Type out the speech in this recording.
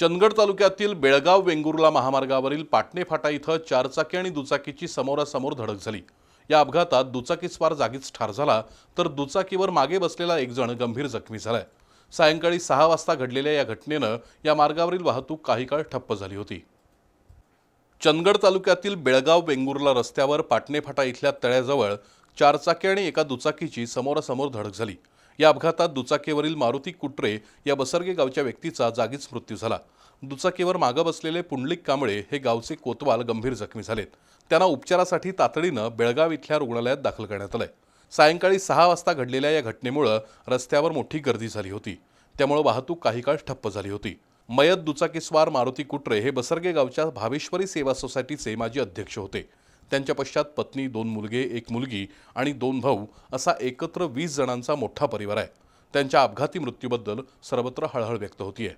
चंदगड तालुक्यातील बेळगाव वेंगुर्ला महामार्गावरील पाटणे फाटा इथं चारचाकी आणि दुचाकीची समोरासमोर धडक झाली. या अपघातात दुचाकीस्वार जागीच ठार झाला तर दुचाकीवर मागे बसलेला एक जण गंभीर जखमी झालाय. सायंकाळी सहा वाजता घडलेल्या या घटनेनं या मार्गावरील वाहतूक काही काळ ठप्प झाली होती. चंदगड तालुक्यातील बेळगाव वेंगुर्ला रस्त्यावर पाटणे फाटा इथल्या तळ्याजवळ चारचाकी आणि एका दुचाकीची समोरासमोर धडक झाली. या अपघातात दुचाकीवरील मारुती कुट्रे या बसर्गे गावच्या व्यक्तीचा जागीच मृत्यू झाला. दुचाकीवर मागं बसलेले पुंडलिक कांबळे हे गावचे कोतवाल गंभीर जखमी झालेत. त्यांना उपचारासाठी तातडीनं बेळगाव इथल्या रुग्णालयात दाखल करण्यात आलंय. सायंकाळी सहा वाजता घडलेल्या या घटनेमुळं रस्त्यावर मोठी गर्दी झाली होती. त्यामुळे वाहतूक काही काळ ठप्प झाली होती. मयत दुचाकीस्वार मारुती कुट्रे हे बसर्गे गावच्या भावेश्वरी सेवा सोसायटीचे माजी अध्यक्ष होते. त्यांच्या पश्चात पत्नी दोन मुलगे एक मुलगी आणि दोन भाऊ असा एकत्र वीस जणांचा मोठा परिवार आहे. त्यांच्या अपघाती मृत्यूबद्दल सर्वत्र हळहळ व्यक्त होतीये.